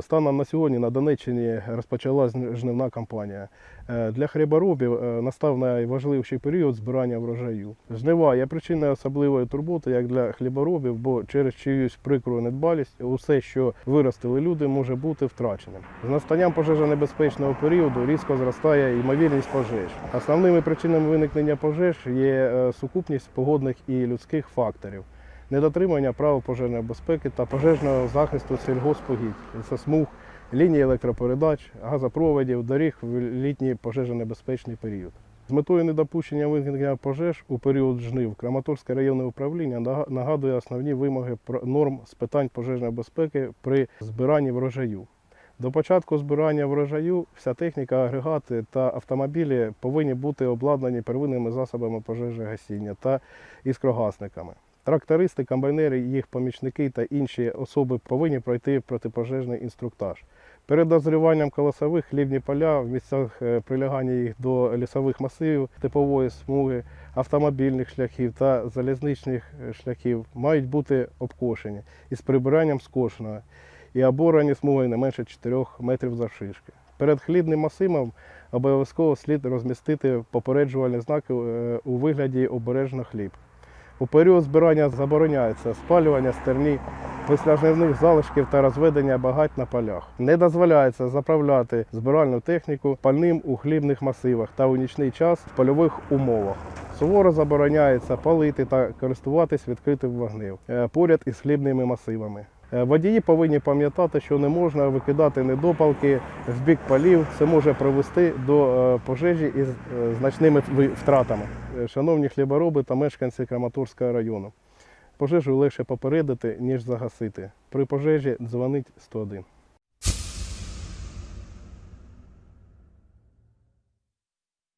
Станом на сьогодні на Донеччині розпочалась жнивна кампанія. Е, Для хліборобів е, настав найважливіший період збирання врожаю. Жнива є причиною особливої турботи як для хліборобів, бо через чиюсь прикру недбалість усе, що виростили люди, може бути втраченим. З настанням пожежонебезпечного періоду різко зростає ймовірність пожеж. Основними причинами виникнення пожеж є е, сукупність погодних і людських факторів недотримання правил пожежної безпеки та пожежного захисту сільгоспогідь, лісосмуг, ліній електропередач, газопроводів, доріг в літній пожежонебезпечний період. З метою недопущення виникнення пожеж у період жнив Краматорське районне управління нагадує основні вимоги норм з питань пожежної безпеки при збиранні врожаю. До початку збирання врожаю вся техніка, агрегати та автомобілі повинні бути обладнані первинними засобами пожежогасіння та іскрогасниками. Трактористи, комбайнери, їх помічники та інші особи повинні пройти протипожежний інструктаж. Перед дозріванням колосових хлібні поля в місцях е, прилягання їх до лісових масивів, типової смуги, автомобільних шляхів та залізничних е, шляхів мають бути обкошені із прибиранням скошеного і оборані смугою не менше 4 метрів завширшки. Перед хлібним масивом обов'язково слід розмістити попереджувальні знаки е, у вигляді обережно хліб. У період збирання забороняється спалювання стерні, виснажних залишків та розведення багать на полях. Не дозволяється заправляти збиральну техніку пальним у хлібних масивах та у нічний час в польових умовах. Суворо забороняється палити та користуватись відкритим вогнем е, поряд із хлібними масивами. Е, Водії повинні пам'ятати, що не можна викидати недопалки в бік полів. Це може привести до е, пожежі із е, значними втратами. Шановні хлібороби та мешканці Краматорського району, пожежу легше попередити, ніж загасити. При пожежі дзвонить 101.